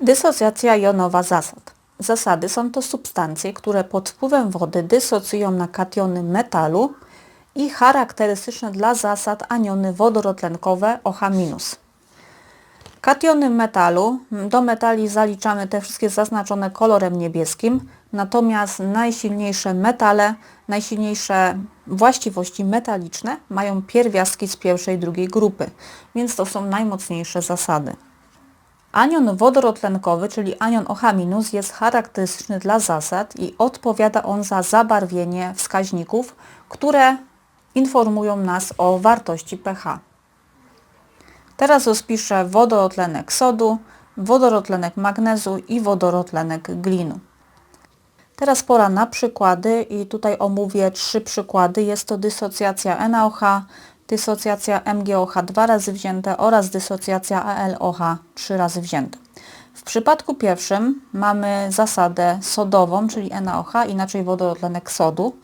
Dysocjacja jonowa zasad. Zasady są to substancje, które pod wpływem wody dysocjują na kationy metalu i charakterystyczne dla zasad aniony wodorotlenkowe OH-. Kationy metalu, do metali zaliczamy te wszystkie zaznaczone kolorem niebieskim, natomiast najsilniejsze metale, najsilniejsze właściwości metaliczne mają pierwiastki z pierwszej i drugiej grupy, więc to są najmocniejsze zasady. Anion wodorotlenkowy, czyli anion OH- jest charakterystyczny dla zasad i odpowiada on za zabarwienie wskaźników, które informują nas o wartości pH. Teraz rozpiszę wodorotlenek sodu, wodorotlenek magnezu i wodorotlenek glinu. Teraz pora na przykłady i tutaj omówię trzy przykłady. Jest to dysocjacja NaOH, dysocjacja MgOH dwa razy wzięte oraz dysocjacja AlOH trzy razy wzięte. W przypadku pierwszym mamy zasadę sodową, czyli NaOH, inaczej wodorotlenek sodu.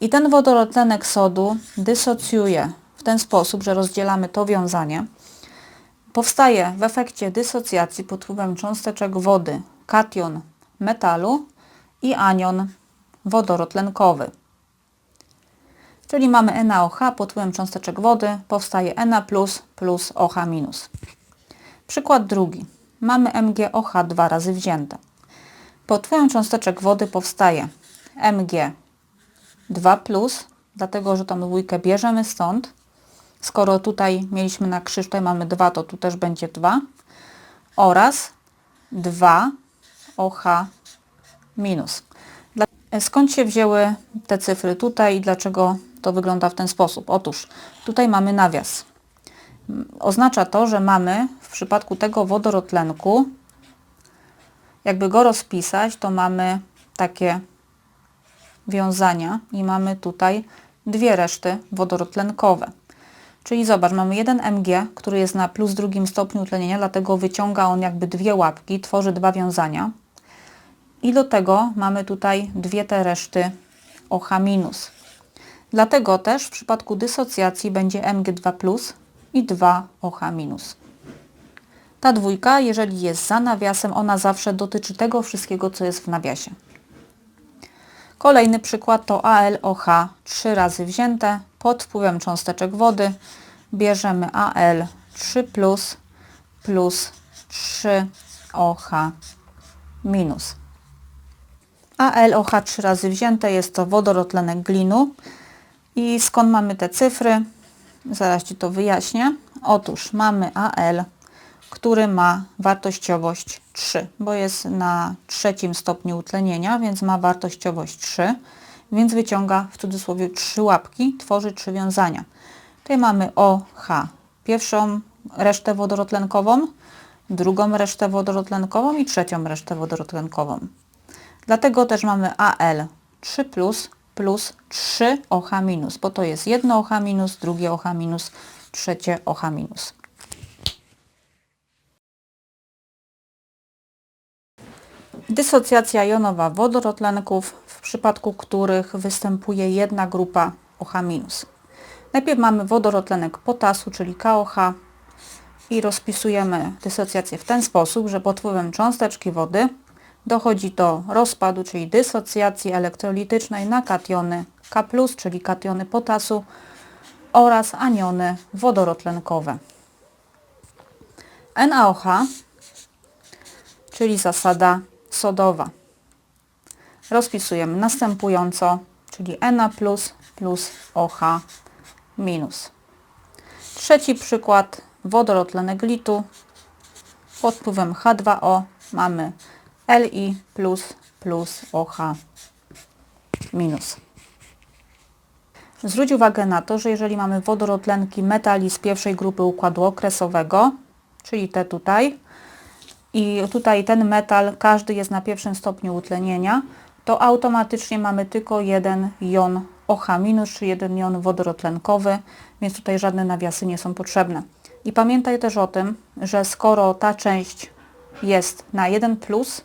I ten wodorotlenek sodu dysocjuje w ten sposób, że rozdzielamy to wiązanie. Powstaje w efekcie dysocjacji pod wpływem cząsteczek wody kation metalu i anion wodorotlenkowy. Czyli mamy NaOH pod wpływem cząsteczek wody, powstaje Na plus plus OH minus. Przykład drugi. Mamy MgOH dwa razy wzięte. Pod wpływem cząsteczek wody powstaje Mg2+, plus, dlatego że tą dwójkę bierzemy stąd. Skoro tutaj mieliśmy na krzyż, tutaj mamy 2, to tu też będzie 2. Oraz 2OH minus. Skąd się wzięły te cyfry tutaj i dlaczego to wygląda w ten sposób? Otóż tutaj mamy nawias. Oznacza to, że mamy w przypadku tego wodorotlenku, jakby go rozpisać, to mamy takie wiązania i mamy tutaj dwie reszty wodorotlenkowe. Czyli zobacz, mamy jeden Mg, który jest na plus drugim stopniu utlenienia, dlatego wyciąga on jakby dwie łapki, tworzy dwa wiązania. I do tego mamy tutaj dwie te reszty OH-. Dlatego też w przypadku dysocjacji będzie Mg2+, i 2 OH-. Ta dwójka, jeżeli jest za nawiasem, ona zawsze dotyczy tego wszystkiego, co jest w nawiasie. Kolejny przykład to AlOH trzy razy wzięte pod wpływem cząsteczek wody. Bierzemy Al3 plus plus 3OH minus. AlOH trzy razy wzięte jest to wodorotlenek glinu. I skąd mamy te cyfry? Zaraz Ci to wyjaśnię. Otóż mamy Al, który ma wartościowość 3, bo jest na trzecim stopniu utlenienia, więc ma wartościowość 3, więc wyciąga w cudzysłowie 3 łapki, tworzy 3 wiązania. Tutaj mamy OH, pierwszą resztę wodorotlenkową, drugą resztę wodorotlenkową i trzecią resztę wodorotlenkową. Dlatego też mamy Al 3 plus plus 3 OH minus, bo to jest jedno OH minus, drugie OH minus, trzecie OH minus. Dysocjacja jonowa wodorotlenków, w przypadku których występuje jedna grupa OH minus. Najpierw mamy wodorotlenek potasu, czyli KOH i rozpisujemy dysocjację w ten sposób, że pod wpływem cząsteczki wody dochodzi do rozpadu, czyli dysocjacji elektrolitycznej na kationy K+, czyli kationy potasu oraz aniony wodorotlenkowe. NaOH, czyli zasada sodowa. Rozpisujemy następująco, czyli Na plus plus OH minus. Trzeci przykład, wodorotlenek litu. Pod wpływem H2O mamy Li plus plus OH minus. Zwróć uwagę na to, że jeżeli mamy wodorotlenki metali z pierwszej grupy układu okresowego, czyli te tutaj, i tutaj ten metal, każdy jest na pierwszym stopniu utlenienia, to automatycznie mamy tylko jeden jon OH-, czyli jeden jon wodorotlenkowy, więc tutaj żadne nawiasy nie są potrzebne. I pamiętaj też o tym, że skoro ta część jest na 1+, plus,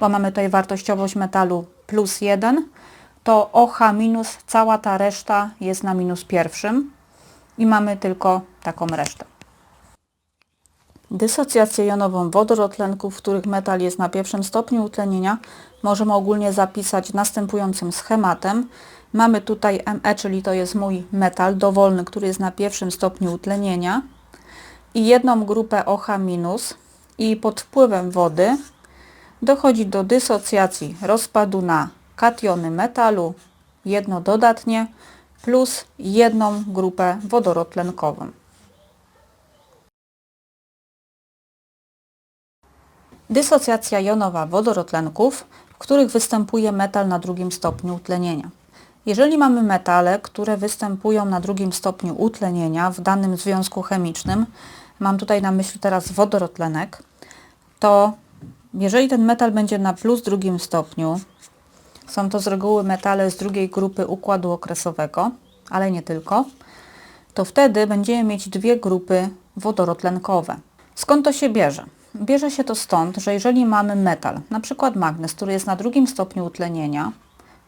bo mamy tutaj wartościowość metalu plus 1, to OH minus, cała ta reszta jest na minus pierwszym i mamy tylko taką resztę. Dysocjację jonową wodorotlenków, w których metal jest na pierwszym stopniu utlenienia, możemy ogólnie zapisać następującym schematem. Mamy tutaj Me, czyli to jest mój metal dowolny, który jest na pierwszym stopniu utlenienia i jedną grupę OH- i pod wpływem wody dochodzi do dysocjacji rozpadu na kationy metalu, jedno dodatnie, plus jedną grupę wodorotlenkową. Dysocjacja jonowa wodorotlenków, w których występuje metal na drugim stopniu utlenienia. Jeżeli mamy metale, które występują na drugim stopniu utlenienia w danym związku chemicznym, mam tutaj na myśli teraz wodorotlenek, to jeżeli ten metal będzie na plus drugim stopniu, są to z reguły metale z drugiej grupy układu okresowego, ale nie tylko, to wtedy będziemy mieć dwie grupy wodorotlenkowe. Skąd to się bierze? Bierze się to stąd, że jeżeli mamy metal, na przykład magnez, który jest na drugim stopniu utlenienia,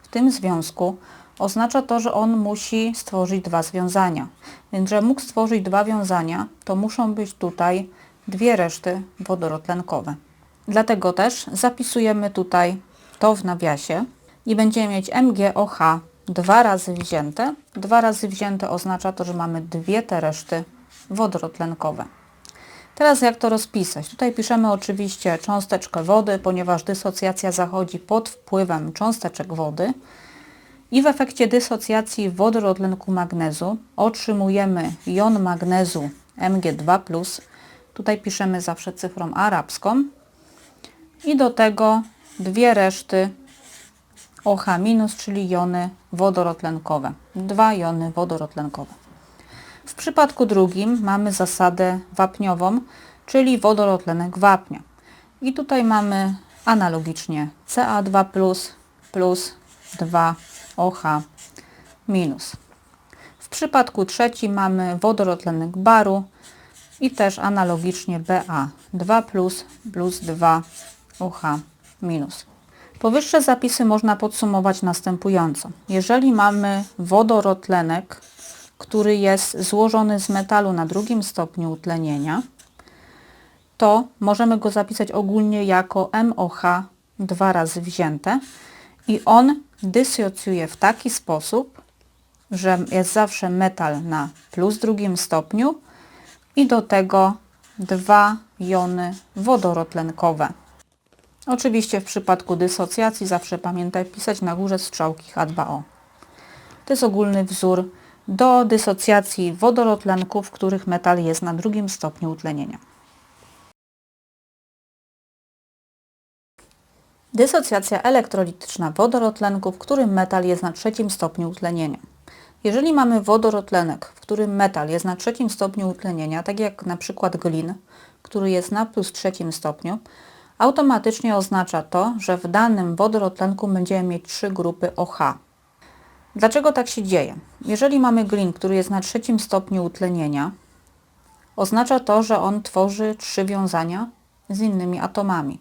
w tym związku oznacza to, że on musi stworzyć dwa związania. Więc, że mógł stworzyć dwa wiązania, to muszą być tutaj dwie reszty wodorotlenkowe. Dlatego też zapisujemy tutaj to w nawiasie i będziemy mieć MgOH dwa razy wzięte. Dwa razy wzięte oznacza to, że mamy dwie te reszty wodorotlenkowe. Teraz jak to rozpisać? Tutaj piszemy oczywiście cząsteczkę wody, ponieważ dysocjacja zachodzi pod wpływem cząsteczek wody i w efekcie dysocjacji wodorotlenku magnezu otrzymujemy jon magnezu Mg2+, tutaj piszemy zawsze cyfrą arabską i do tego dwie reszty OH-, czyli jony wodorotlenkowe. Dwa jony wodorotlenkowe. W przypadku drugim mamy zasadę wapniową, czyli wodorotlenek wapnia. I tutaj mamy analogicznie Ca2 plus, plus 2OH minus. W przypadku trzecim mamy wodorotlenek baru i też analogicznie Ba2 plus, plus 2OH minus. Powyższe zapisy można podsumować następująco. Jeżeli mamy wodorotlenek który jest złożony z metalu na drugim stopniu utlenienia, to możemy go zapisać ogólnie jako MOH dwa razy wzięte i on dysocjuje w taki sposób, że jest zawsze metal na plus drugim stopniu i do tego dwa jony wodorotlenkowe. Oczywiście w przypadku dysocjacji zawsze pamiętaj pisać na górze strzałki H2O. To jest ogólny wzór do dysocjacji wodorotlenków, w których metal jest na drugim stopniu utlenienia. Dysocjacja elektrolityczna wodorotlenków, w którym metal jest na trzecim stopniu utlenienia. Jeżeli mamy wodorotlenek, w którym metal jest na trzecim stopniu utlenienia, tak jak na przykład glin, który jest na plus trzecim stopniu, automatycznie oznacza to, że w danym wodorotlenku będziemy mieć trzy grupy OH. Dlaczego tak się dzieje? Jeżeli mamy glin, który jest na trzecim stopniu utlenienia, oznacza to, że on tworzy trzy wiązania z innymi atomami.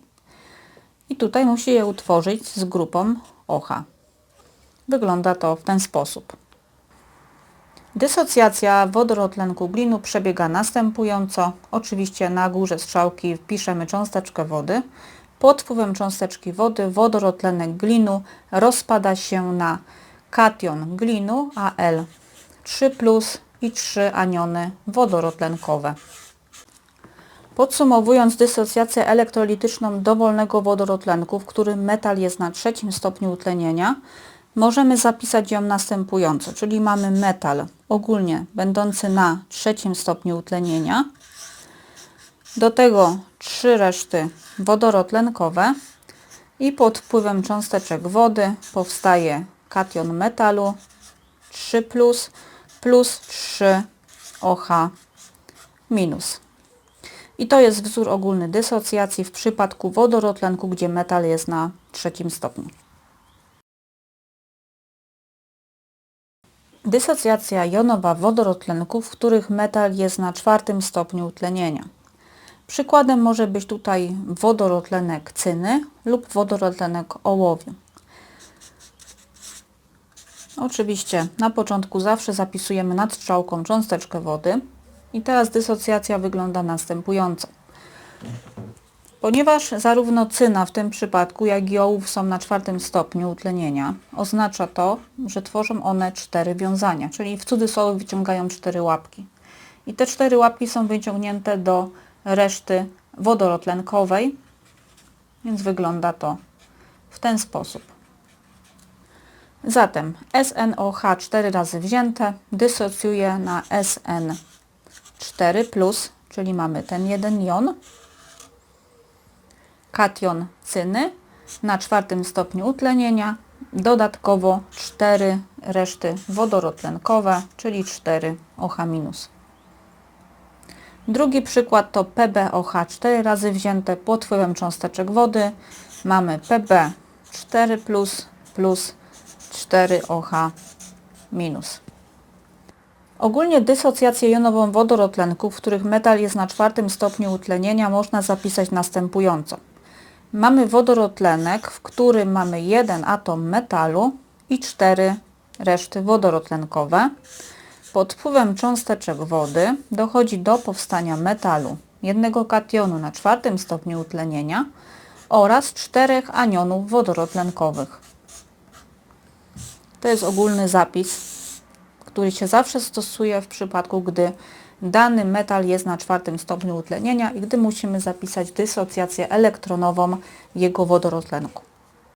I tutaj musi je utworzyć z grupą OH. Wygląda to w ten sposób. Dysocjacja wodorotlenku glinu przebiega następująco. Oczywiście na górze strzałki wpiszemy cząsteczkę wody. Pod wpływem cząsteczki wody wodorotlenek glinu rozpada się na kation glinu Al 3 plus i 3 aniony wodorotlenkowe. Podsumowując dysocjację elektrolityczną dowolnego wodorotlenku, w którym metal jest na trzecim stopniu utlenienia, możemy zapisać ją następująco, czyli mamy metal ogólnie będący na trzecim stopniu utlenienia, do tego trzy reszty wodorotlenkowe i pod wpływem cząsteczek wody powstaje kation metalu 3 plus plus 3 OH minus. I to jest wzór ogólny dysocjacji w przypadku wodorotlenku, gdzie metal jest na trzecim stopniu. Dysocjacja jonowa wodorotlenków, w których metal jest na czwartym stopniu utlenienia. Przykładem może być tutaj wodorotlenek cyny lub wodorotlenek ołowiu. Oczywiście na początku zawsze zapisujemy nad strzałką cząsteczkę wody i teraz dysocjacja wygląda następująco. Ponieważ zarówno cyna w tym przypadku, jak i ołów są na czwartym stopniu utlenienia, oznacza to, że tworzą one cztery wiązania, czyli w cudzysłowie wyciągają cztery łapki. I te cztery łapki są wyciągnięte do reszty wodorotlenkowej, więc wygląda to w ten sposób. Zatem SNOH 4 razy wzięte dysocjuje na SN4+, czyli mamy ten jeden jon, kation cyny na czwartym stopniu utlenienia, dodatkowo 4 reszty wodorotlenkowe, czyli 4 OH-. Drugi przykład to PbOH 4 razy wzięte pod wpływem cząsteczek wody. Mamy Pb4 plus, plus 4OH minus. Ogólnie dysocjację jonową wodorotlenków, w których metal jest na czwartym stopniu utlenienia, można zapisać następująco. Mamy wodorotlenek, w którym mamy jeden atom metalu i cztery reszty wodorotlenkowe. Pod wpływem cząsteczek wody dochodzi do powstania metalu, jednego kationu na czwartym stopniu utlenienia oraz czterech anionów wodorotlenkowych. To jest ogólny zapis, który się zawsze stosuje w przypadku, gdy dany metal jest na czwartym stopniu utlenienia i gdy musimy zapisać dysocjację elektronową jego wodorotlenku.